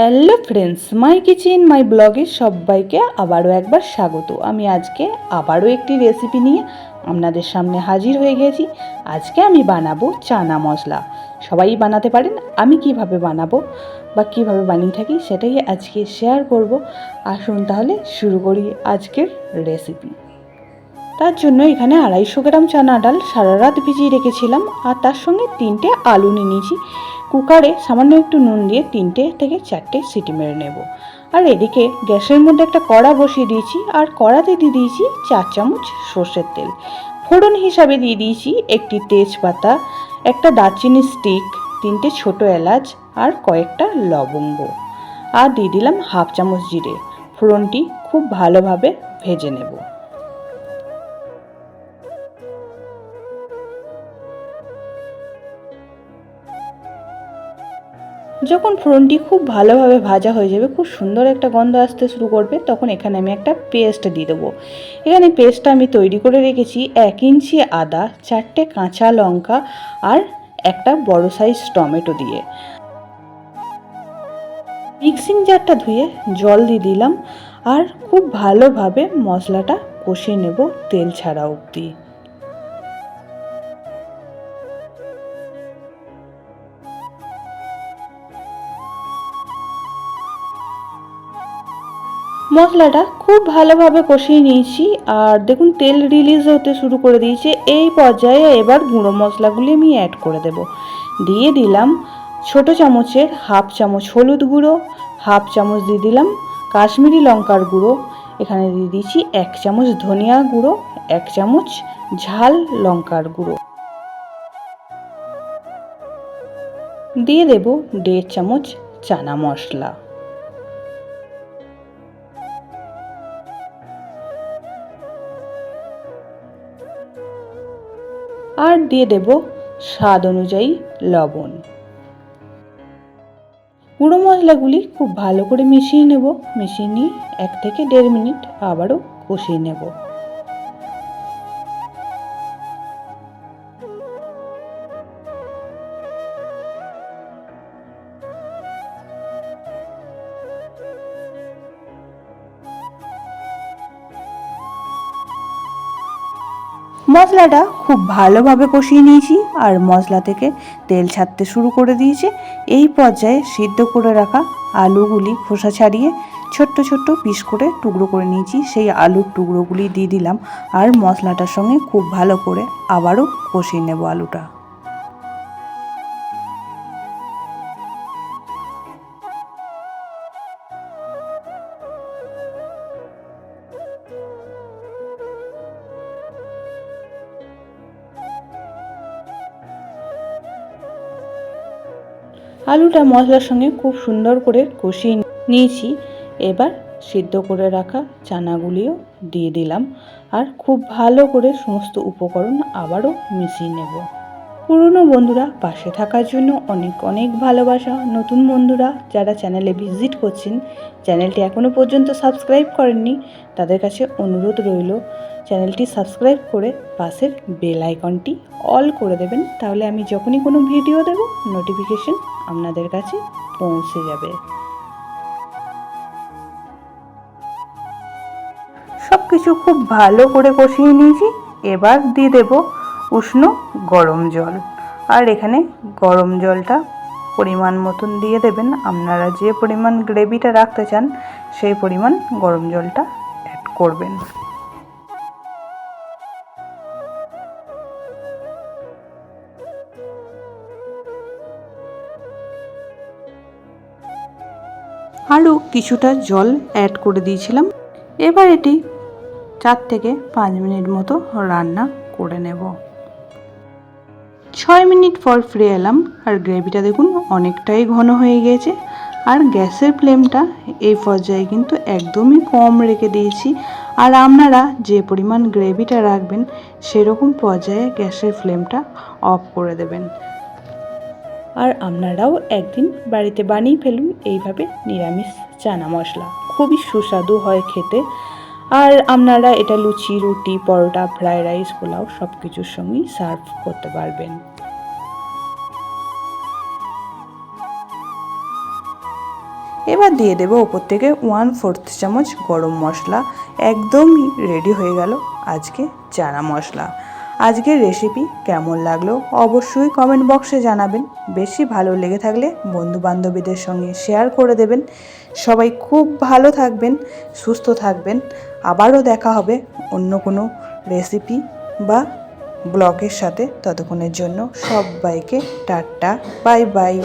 Hello friends, my kitchen, my ব্লগে সবাইকে আবারও একবার স্বাগত। আমি আজকে আবারও একটি রেসিপি নিয়ে আপনাদের সামনে হাজির হয়ে গেছি। আজকে আমি বানাবো চানা মশলা। সবাই বানাতে পারেন, আমি কীভাবে বানাবো বা কীভাবে বানিয়ে থাকি সেটাই আজকে শেয়ার করব। আসুন তাহলে শুরু করি আজকের রেসিপি তার জন্য এখানে আড়াইশো গ্রাম চানা ডাল সারা রাত ভিজিয়ে রেখেছিলাম আর তার সঙ্গে তিনটে আলু নিয়ে নিয়েছি। কুকারে সামান্য একটু নুন দিয়ে তিনটে থেকে চারটে সিটি মেরে নেব। আর এদিকে গ্যাসের মধ্যে একটা কড়া বসিয়ে দিয়েছি আর কড়াতে দিয়ে দিয়েছি চার চামচ সর্ষের তেল। ফোড়ন হিসাবে দিয়ে দিয়েছি একটি তেজপাতা, একটা দারচিনি স্টিক তিনটে ছোট এলাচ আর কয়েকটা লবঙ্গ। আর দিয়ে দিলাম হাফ চামচ জিরে। ফোড়নটি খুব ভালোভাবে ভেজে নেব। যখন ফোড়নটি খুব ভালোভাবে ভাজা হয়ে যাবে, খুব সুন্দর একটা গন্ধ আসতে শুরু করবে, তখন এখানে আমি একটা পেস্ট দিয়ে দেবো। এখানে পেস্টটা আমি তৈরি করে রেখেছি এক ইঞ্চি আদা, চারটে কাঁচা লঙ্কা আর একটা বড় সাইজ টমেটো দিয়ে। মিক্সিং জারটা ধুয়ে জল দিয়ে দিলাম আর খুব ভালোভাবে মশলাটা কষিয়ে নেব তেল ছাড়া অবধি। মশলাটা খুব ভালোভাবে কষিয়ে নিয়েছি। আর দেখুন, তেল রিলিজ হতে শুরু করে দিয়েছে। এই পর্যায়ে এবার গুঁড়ো মশলাগুলি আমি অ্যাড করে দেব। দিয়ে দিলাম ছোট চামচের হাফ চামচ হলুদ গুঁড়ো হাফ চামচ দিয়ে দিলাম কাশ্মীরি লঙ্কার গুঁড়ো। এখানে দিয়ে দিয়েছি এক চামচ ধনিয়া গুঁড়ো, এক চামচ ঝাল লঙ্কার গুঁড়ো। দিয়ে দেব দেড় চামচ চানা মশলা। আর দিয়ে দেব স্বাদ অনুযায়ী লবণ। গুঁড়ো মশলাগুলি খুব ভালো করে মিশিয়ে নেব। মিশিয়ে নিয়ে এক থেকে দেড় মিনিট আবারও কষিয়ে নেব। মশলাটা খুব ভালোভাবে কষিয়ে নিয়েছি আর মশলা থেকে তেল ছাড়তে শুরু করে দিয়েছে। এই পর্যায়ে সিদ্ধ করে রাখা আলুগুলি খোসা ছাড়িয়ে ছোট্ট ছোট্ট পিস করে টুকরো করে নিয়েছি। সেই আলুর টুকরোগুলি দিয়ে দিলাম আর মশলাটার সঙ্গে খুব ভালো করে আবারও কষিয়ে নেব আলুটা। আলুটা মশলার সঙ্গে খুব সুন্দর করে কষিয়ে নিয়েছি। এবার সিদ্ধ করে রাখা চানাগুলিও দিয়ে দিলাম আর খুব ভালো করে সমস্ত উপকরণ আবারও মিশিয়ে নেব। পুরনো বন্ধুরা, পাশে থাকার জন্য অনেক অনেক ভালোবাসা। নতুন বন্ধুরা যারা চ্যানেলে ভিজিট করছেন, চ্যানেলটি এখনও পর্যন্ত সাবস্ক্রাইব করেননি, তাদের কাছে অনুরোধ রইল, চ্যানেলটি সাবস্ক্রাইব করে পাশের বেল আইকনটি অল করে দেবেন। তাহলে আমি যখনই কোনো ভিডিও দেব নোটিফিকেশন আপনাদের কাছে পৌঁছে যাবে। সব কিছু খুব ভালো করে কষিয়ে নিয়েছি। এবার দিয়ে দেব উষ্ণ গরম জল। আর এখানে গরম জলটা পরিমাণ মতন দিয়ে দেবেন। আপনারা যে পরিমাণ গ্রেভিটা রাখতে চান, সেই পরিমাণ গরম জলটা অ্যাড করবেন। আরও কিছুটা জল অ্যাড করে দিয়েছিলাম। এবার এটি চার থেকে পাঁচ মিনিট মতো রান্না করে নেব। ছয় মিনিট পর ফিরে এলাম, আর গ্রেভিটা দেখুন অনেকটাই ঘন হয়ে গিয়েছে। আর গ্যাসের ফ্লেমটা এই পর্যায়ে কিন্তু একদমই কম রেখে দিয়েছি। আর আপনারা যে পরিমাণ গ্রেভিটা রাখবেন, সেরকম পর্যায়ে গ্যাসের ফ্লেমটা অফ করে দেবেন। আর আপনারাও একদিন বাড়িতে বানিয়ে ফেলুন এইভাবে নিরামিষ চানা মশলা। খুবই সুস্বাদু হয় খেতে। আর আপনারা এটা লুচি, রুটি, পরোটা ফ্রায়েড রাইস, পোলাও সব কিছুর সঙ্গেই সার্ভ করতে পারবেন। এবার দিয়ে দেবো ওপর থেকে ওয়ান ফোর্থ চামচ গরম মশলা। একদমই রেডি হয়ে গেল আজকে চানা মশলা। আজকের রেসিপি কেমন লাগল অবশ্যই কমেন্ট বক্সে জানাবেন। বেশি ভালো লেগে থাকলে বন্ধু বান্ধবীদের সঙ্গে শেয়ার করে দেবেন। সবাই খুব ভালো থাকবেন, সুস্থ থাকবেন। আবারও দেখা হবে অন্য কোনো রেসিপি বা ব্লগের সাথে। ততক্ষণের জন্য সবাইকে টাটা বাই বাই